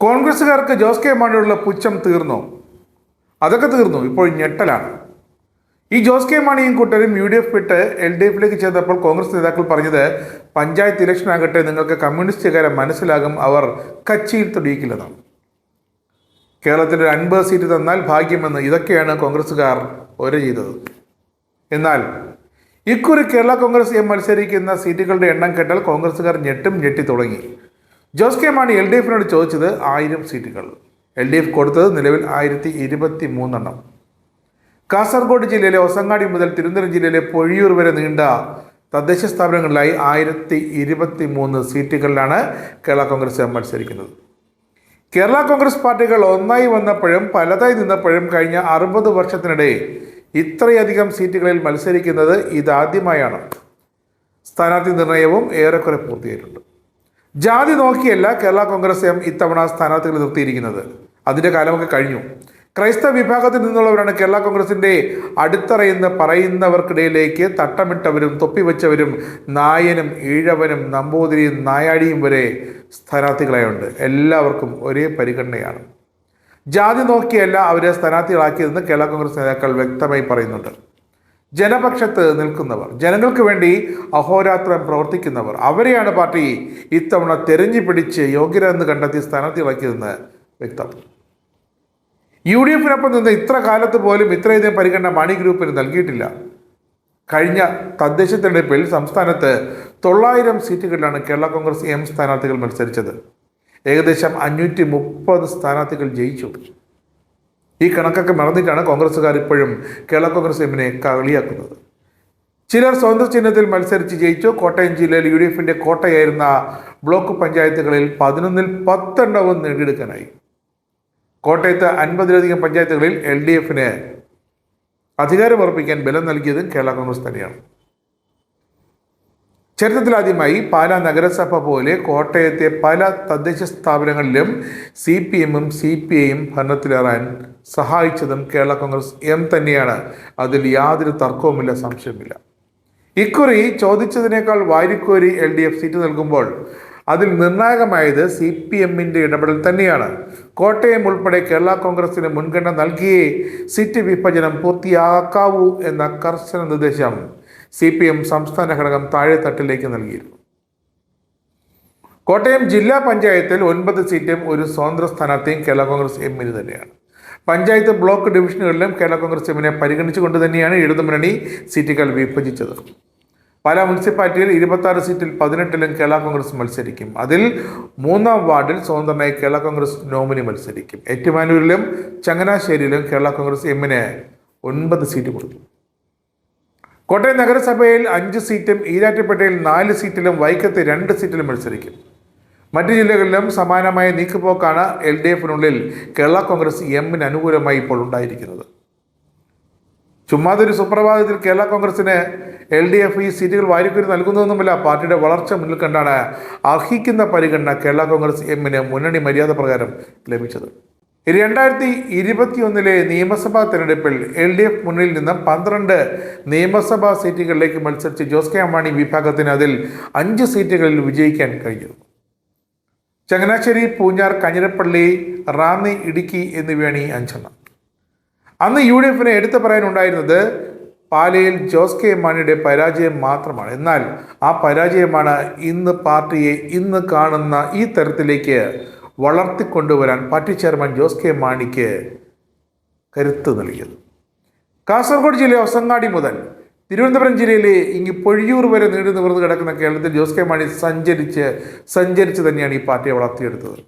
കോൺഗ്രസ്സുകാർക്ക് Jose K മാണിയോടുള്ള പുച്ഛം തീർന്നോ? അതൊക്കെ തീർന്നു. ഇപ്പോൾ ഞെട്ടലാണ്. ഈ ജോസ് കെ മാണിയും കൂട്ടരും യു ഡി എഫ് വിട്ട് എൽ ഡി എഫിലേക്ക് ചേർന്നപ്പോൾ കോൺഗ്രസ് നേതാക്കൾ പറഞ്ഞത് പഞ്ചായത്ത് ഇലക്ഷൻ ആകട്ടെ നിങ്ങൾക്ക് കമ്മ്യൂണിസ്റ്റുകാരെ മനസ്സിലാകും അവർ കച്ചിയിൽ തൊടിയിക്കില്ലെന്നാണ് കേരളത്തിൽ ഒരു അൻപത് സീറ്റ് തന്നാൽ ഭാഗ്യമെന്ന് ഇതൊക്കെയാണ് കോൺഗ്രസ്സുകാർ ഒരേ ചെയ്തത്. എന്നാൽ ഇക്കുറി കേരള കോൺഗ്രസ് എം മത്സരിക്കുന്ന സീറ്റുകളുടെ എണ്ണം കേട്ടാൽ കോൺഗ്രസ്സുകാർ ഞെട്ടും ഞെട്ടി തുടങ്ങി. Jose K Mani L D എഫിനോട് ചോദിച്ചത് ആയിരം സീറ്റുകൾ. എൽ ഡി എഫ് കൊടുത്തത് നിലവിൽ ആയിരത്തി ഇരുപത്തി മൂന്നെണ്ണം കാസർഗോഡ് ജില്ലയിലെ ഒസങ്ങാടി മുതൽ തിരുവനന്തപുരം ജില്ലയിലെ പൊഴിയൂർ വരെ നീണ്ട തദ്ദേശ സ്ഥാപനങ്ങളിലായി ആയിരത്തി ഇരുപത്തി മൂന്ന് സീറ്റുകളിലാണ് കേരള കോൺഗ്രസ് മത്സരിക്കുന്നത്. കേരള കോൺഗ്രസ് പാർട്ടികൾ ഒന്നായി വന്നപ്പോഴും പലതായി നിന്നപ്പോഴും കഴിഞ്ഞ അറുപത് വർഷത്തിനിടെ ഇത്രയധികം സീറ്റുകളിൽ മത്സരിക്കുന്നത് ഇതാദ്യമായാണ്. സ്ഥാനാർത്ഥി നിർണയവും ഏറെക്കുറെ പൂർത്തിയായിട്ടുണ്ട്. ജാതി നോക്കിയല്ല കേരള കോൺഗ്രസ് എം ഇത്തവണ സ്ഥാനാർത്ഥികൾ നിർത്തിയിരിക്കുന്നത്. അതിന്റെ കാലമൊക്കെ കഴിഞ്ഞു. ക്രൈസ്തവ വിഭാഗത്തിൽ നിന്നുള്ളവരാണ് കേരള കോൺഗ്രസിന്റെ അടിത്തറയെന്ന് പറയുന്നവർക്കിടയിലേക്ക് തട്ടമിട്ടവരും തൊപ്പിവെച്ചവരും നായനും ഈഴവനും നമ്പൂതിരിയും നായാടിയും വരെ സ്ഥാനാർത്ഥികളായുണ്ട്. എല്ലാവർക്കും ഒരേ പരിഗണനയാണ്. ജാതി നോക്കിയല്ല അവരെ സ്ഥാനാർത്ഥികളാക്കിയതെന്ന് കേരള കോൺഗ്രസ് നേതാക്കൾ വ്യക്തമായി പറയുന്നുണ്ട്. ജനപക്ഷത്ത് നിൽക്കുന്നവർ ജനങ്ങൾക്ക് വേണ്ടി അഹോരാത്രം പ്രവർത്തിക്കുന്നവർ അവരെയാണ് പാർട്ടി ഇത്തവണ തെരഞ്ഞു പിടിച്ച് യോഗ്യരെന്ന് കണ്ടെത്തി സ്ഥാനാർത്ഥികളാക്കിയതെന്ന് വ്യക്തം. യു ഡി എഫിനൊപ്പം നിന്ന് ഇത്ര കാലത്ത് പോലും ഇത്രയധികം പരിഗണന മാണി ഗ്രൂപ്പിന് നൽകിയിട്ടില്ല. കഴിഞ്ഞ തദ്ദേശ തെരഞ്ഞെടുപ്പിൽ സംസ്ഥാനത്ത് തൊള്ളായിരം സീറ്റുകളിലാണ് കേരള കോൺഗ്രസ് എം സ്ഥാനാർത്ഥികൾ മത്സരിച്ചത്. ഏകദേശം അഞ്ഞൂറ്റി മുപ്പത് സ്ഥാനാർത്ഥികൾ ജയിച്ചു. ഈ കണക്കൊക്കെ മറന്നിട്ടാണ് കോൺഗ്രസ്സുകാർ ഇപ്പോഴും കേരള കോൺഗ്രസ് എമ്മിനെ കളിയാക്കുന്നത്. ചിലർ സ്വന്തം ചിഹ്നത്തിൽ മത്സരിച്ച് ജയിച്ചു. കോട്ടയം ജില്ലയിൽ യു ഡി എഫിന്റെ കോട്ടയായിരുന്ന ബ്ലോക്ക് പഞ്ചായത്തുകളിൽ പതിനൊന്നിൽ പത്തെണ്ണവും നേടിയെടുക്കാനായി. കോട്ടയത്ത് അൻപതിലധികം പഞ്ചായത്തുകളിൽ എൽ ഡി എഫിന് അധികാരമർപ്പിക്കാൻ ബലം നൽകിയതും കേരള കോൺഗ്രസ് തന്നെയാണ്. ചരിത്രത്തിലാദ്യമായി പാലാ നഗരസഭ പോലെ കോട്ടയത്തെ പല തദ്ദേശ സ്ഥാപനങ്ങളിലും സി പി എമ്മും സി പി ഐയും ഭരണത്തിലേറാൻ സഹായിച്ചതും കേരള കോൺഗ്രസ് എം തന്നെയാണ്. അതിൽ യാതൊരു തർക്കവുമില്ല സംശയമില്ല ഇക്കുറി ചോദിച്ചതിനേക്കാൾ വാരിക്കോരി എൽ ഡി എഫ് സീറ്റ് നൽകുമ്പോൾ അതിൽ നിർണായകമായത് സി പി എമ്മിന്റെ ഇടപെടൽ തന്നെയാണ്. കോട്ടയം ഉൾപ്പെടെ കേരള കോൺഗ്രസിന് മുൻഗണന നൽകിയേ സീറ്റ് വിഭജനം പൂർത്തിയാക്കാവൂ എന്ന കർശന നിർദ്ദേശം സി പി എം സംസ്ഥാന ഘടകം താഴെത്തട്ടിലേക്ക് നൽകിയിരുന്നു. കോട്ടയം ജില്ലാ പഞ്ചായത്തിൽ ഒൻപത് സീറ്റും ഒരു സ്വതന്ത്ര സ്ഥാനാർത്ഥിയും കേരള കോൺഗ്രസ് എമ്മിന് തന്നെയാണ്. പഞ്ചായത്ത് ബ്ലോക്ക് ഡിവിഷനുകളിലും കേരള കോൺഗ്രസ് എമ്മിനെ പരിഗണിച്ചുകൊണ്ട് തന്നെയാണ് ഇടതുമുന്നണി സീറ്റുകൾ വിഭജിച്ചത്. പല മുനിസിപ്പാലിറ്റിയിൽ ഇരുപത്താറ് സീറ്റിൽ പതിനെട്ടിലും കേരള കോൺഗ്രസ് മത്സരിക്കും. അതിൽ മൂന്നാം വാർഡിൽ സ്വതന്ത്രനായി കേരള കോൺഗ്രസ് നോമിനി മത്സരിക്കും. ഏറ്റുമാനൂരിലും ചങ്ങനാശ്ശേരിയിലും കേരള കോൺഗ്രസ് എമ്മിന് ഒൻപത് സീറ്റ് കൊടുത്തു കോട്ടയം നഗരസഭയിൽ അഞ്ച് സീറ്റും ഈരാറ്റുപേട്ടയിൽ നാല് സീറ്റിലും വൈക്കത്ത് രണ്ട് സീറ്റിലും മത്സരിക്കും. മറ്റ് ജില്ലകളിലും സമാനമായ നീക്കുപോക്കാണ് എൽ ഡി എഫിനുള്ളിൽ കേരള കോൺഗ്രസ് എമ്മിന് അനുകൂലമായി ഇപ്പോൾ ഉണ്ടായിരിക്കുന്നത്. ചുമ്മാതൊരു സുപ്രഭാതത്തിൽ കേരള കോൺഗ്രസിന് എൽ ഡി എഫ് ഈ സീറ്റുകൾ വാരിക്കുരി നൽകുന്നതൊന്നുമില്ല പാർട്ടിയുടെ വളർച്ച മുന്നിൽ കണ്ടാണ് അർഹിക്കുന്ന പരിഗണന കേരള കോൺഗ്രസ് എമ്മിന് മുന്നണി മര്യാദ പ്രകാരം ലഭിച്ചത്. രണ്ടായിരത്തി ഇരുപത്തിയൊന്നിലെ നിയമസഭാ തെരഞ്ഞെടുപ്പിൽ എൽ ഡി എഫ് മുന്നിൽ നിന്ന് പന്ത്രണ്ട് നിയമസഭാ സീറ്റുകളിലേക്ക് മത്സരിച്ച് ജോസ് കെ അമ്മാണി വിഭാഗത്തിന് അതിൽ അഞ്ച് സീറ്റുകളിൽ വിജയിക്കാൻ കഴിഞ്ഞു. ചങ്ങനാശ്ശേരി പൂഞ്ഞാർ കഞ്ഞിരപ്പള്ളി റാന്നി ഇടുക്കി എന്നിവയാണ് ഈ അഞ്ചെണ്ണം. അന്ന് യു ഡി എഫിന് എടുത്തു പറയാനുണ്ടായിരുന്നത് പാലയിൽ ജോസ് കെ മാണിയുടെ പരാജയം മാത്രമാണ്. എന്നാൽ ആ പരാജയമാണ് ഇന്ന് പാർട്ടിയെ ഇന്ന് കാണുന്ന ഈ തരത്തിലേക്ക് വളർത്തിക്കൊണ്ടുവരാൻ പാർട്ടി ചെയർമാൻ ജോസ് കെ മാണിക്ക് കരുത്ത് നൽകിയത്. കാസർഗോഡ് ജില്ലയിലെ ഒസങ്ങാടി മുതൽ തിരുവനന്തപുരം ജില്ലയിലെ ഇങ്ങി പൊഴിയൂർ വരെ നീണ്ടു നിവർന്ന് കിടക്കുന്ന കേരളത്തിൽ ജോസ് കെ മാണി സഞ്ചരിച്ച് സഞ്ചരിച്ച് തന്നെയാണ് ഈ പാർട്ടിയെ വളർത്തിയെടുത്തത്.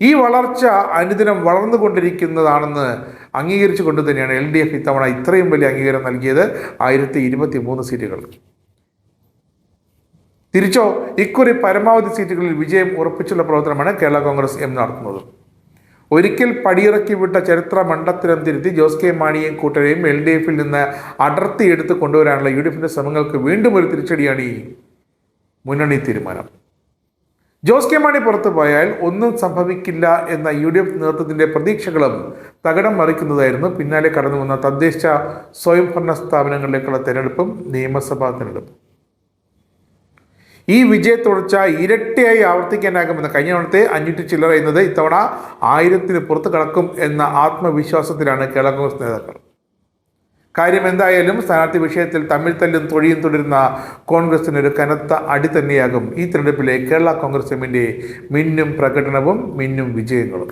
ഈ വളർച്ച അനുദിനം വളർന്നുകൊണ്ടിരിക്കുന്നതാണെന്ന് അംഗീകരിച്ചു കൊണ്ട് തന്നെയാണ് എൽ ഡി എഫ് ഇത്തവണ ഇത്രയും വലിയ അംഗീകാരം നൽകിയത് ആയിരത്തി ഇരുപത്തി മൂന്ന് സീറ്റുകൾ തിരിച്ചോ? ഇക്കുറി പരമാവധി സീറ്റുകളിൽ വിജയം ഉറപ്പിച്ചുള്ള പ്രവർത്തനമാണ് കേരള കോൺഗ്രസ് എം നടത്തുന്നത്. ഒരിക്കൽ പടിയിറക്കി വിട്ട ചരിത്ര മണ്ഡത്തിനം തിരുത്തി ജോസ് കെ മാണിയെയും കൂട്ടരെയും എൽ ഡി എഫിൽ നിന്ന് അടർത്തിയെടുത്ത് കൊണ്ടുവരാനുള്ള യു ഡി എഫിന്റെ ശ്രമങ്ങൾക്ക് വീണ്ടും ഒരു തിരിച്ചടിയാണ് ഈ മുന്നണി തീരുമാനം. ജോസ് കെ മാണി പുറത്തു പോയാൽ ഒന്നും സംഭവിക്കില്ല എന്ന യു ഡി എഫ് നേതൃത്വത്തിന്റെ പ്രതീക്ഷകളും തകടം മറിക്കുന്നതായിരുന്നു. പിന്നാലെ കടന്നു വന്ന തദ്ദേശ സ്വയംഭരണ സ്ഥാപനങ്ങളിലേക്കുള്ള തെരഞ്ഞെടുപ്പും നിയമസഭാ തെരഞ്ഞെടുപ്പും. ഈ വിജയ തുടർച്ച ഇരട്ടിയായി ആവർത്തിക്കാനാകുമെന്ന് കഴിഞ്ഞ തവണത്തെ അഞ്ഞൂറ്റി ചില്ലറ എന്നത് ഇത്തവണ ആയിരത്തിന് പുറത്ത് കടക്കും എന്ന ആത്മവിശ്വാസത്തിലാണ് കേരള കോൺഗ്രസ് നേതാക്കൾ. കാര്യം എന്തായാലും സ്ഥാനാർത്ഥി വിഷയത്തിൽ തമ്മിൽ തല്ലും തൊഴിയും തുടരുന്ന കോൺഗ്രസിന് ഒരു കനത്ത അടി തന്നെയാകും ഈ തെരഞ്ഞെടുപ്പിലെ കേരള കോൺഗ്രസ് എമ്മിന്റെ മിന്നും പ്രകടനവും മിന്നും വിജയങ്ങളും.